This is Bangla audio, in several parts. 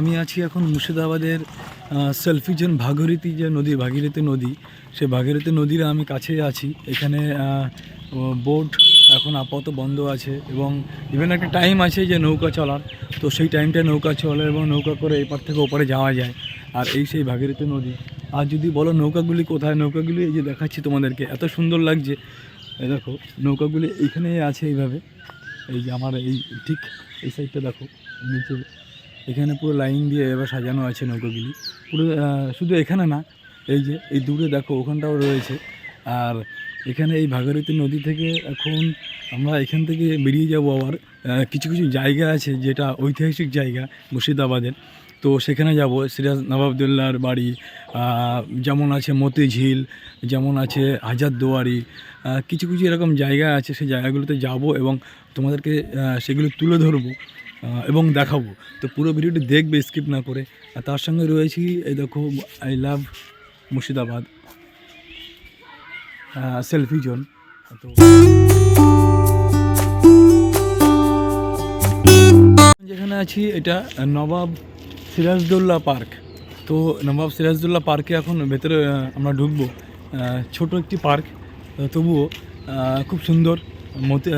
আমি আছি এখন মুর্শিদাবাদের সেলফি সেলফিজন ভাগীরথী যে নদী, ভাগীরথী নদী সেই ভাগীরথী নদীর আমি কাছে আছি। এখানে বোট এখন আপাতত বন্ধ আছে এবং ইভেন একটা টাইম আছে যে নৌকা চলার। তো সেই টাইমটায় নৌকা চলে এবং নৌকা করে এপার থেকে ওপারে যাওয়া যায়। আর এই সেই ভাগীরথী নদী। আর যদি বলো নৌকাগুলি কোথায়? নৌকাগুলি এই যে দেখাচ্ছি তোমাদেরকে। এত সুন্দর লাগছে। দেখো, নৌকাগুলি এইখানে আছে এইভাবে। এই যে আমার এই, ঠিক এই সাইডটা দেখো, নিচে। এখানে পুরো লাইন দিয়ে এবার সাজানো আছে নৌকাগুলি। পুরো শুধু এখানে না, এই যে, এই দূরে দেখো, ওখানটাও রয়েছে। আর এখানে এই ভাগীরথী নদী থেকে এখন আমরা এখান থেকে বেরিয়ে যাব আবার। কিছু কিছু জায়গা আছে যেটা ঐতিহাসিক জায়গা মুর্শিদাবাদের। তো সেখানে যাব, সিরাজ নবাবদুল্লার বাড়ি যেমন আছে মতিঝিল যেমন আছে হাজারদুয়ারি কিছু কিছু এরকম জায়গা আছে, সেই জায়গাগুলোতে যাব এবং তোমাদেরকে সেগুলো তুলে ধরবো। এবং দেখাবো। তো পুরো ভিডিওটি দেখবে স্কিপ না করে। আর তার সঙ্গে রয়েছি, এই দেখো I love Murshidabad. Selfie zone তো যেখানে আছি, এটা নবাব সিরাজদৌল্লা পার্ক। তো নবাব সিরাজদৌল্লা পার্কে এখন ভেতরে আমরা ঢুকবো। ছোট একটি পার্ক। তবুও খুব সুন্দর, মতি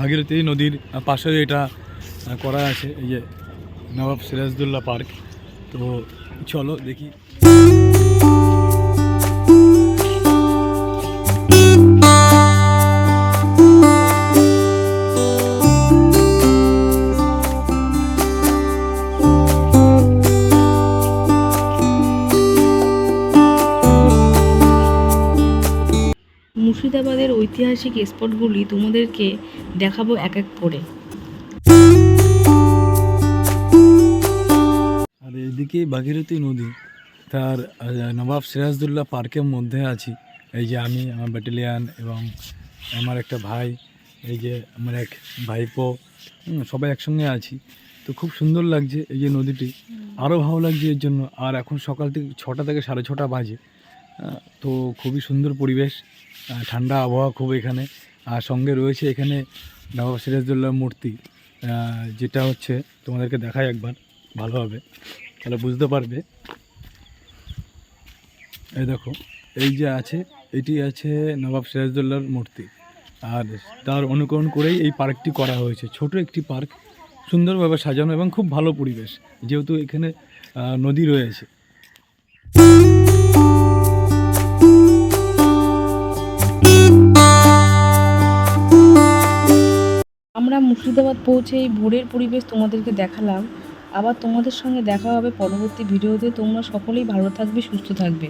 ভাগীরথী নদীর পাশে এটা করা আছে, এই যে নবাব সিরাজদুল্লাহ পার্ক। তো চলো দেখি। মুর্শিদাবাদের ঐতিহাসিক স্পটগুলি তোমাদেরকে দেখাবো এক এক করে। এদিকে ভাগীরথী নদী তার নবাব সিরাজদুল্লাহ পার্কের মধ্যে আছি। এই যে আমি আমার ব্যাটালিয়ান এবং আমার একটা ভাই এই যে আমার এক ভাইপো সবাই একসঙ্গে আছি। তো খুব সুন্দর লাগছে এই যে নদীটি। আরও ভালো লাগছে এর জন্য। আর এখন সকাল থেকে ছটা থেকে সাড়ে ছটা বাজে। তো খুবই সুন্দর পরিবেশ ঠান্ডা আবহাওয়া খুব এখানে। আর সঙ্গে রয়েছে এখানে নবাব সিরাজদুল্লাহর মূর্তি। যেটা হচ্ছে তোমাদেরকে দেখাই একবার ভালোভাবে তাহলে বুঝতে পারবে। এই দেখো, এই যে আছে, এটি আছে নবাব সিরাজদৌল্লার মূর্তি। আর তার অনুকরণ করেই এই পার্কটি করা হয়েছে। ছোট একটি পার্ক, সুন্দরভাবে সাজানো এবং খুব ভালো পরিবেশ, যেহেতু এখানে নদী রয়েছে। আমরা মুর্শিদাবাদ পৌঁছে এই ভোরের পরিবেশ তোমাদেরকে দেখালাম। আবার তোমাদের সঙ্গে দেখা হবে পরবর্তী ভিডিওতে। তোমরা সকলেই ভালো থাকবে সুস্থ থাকবে।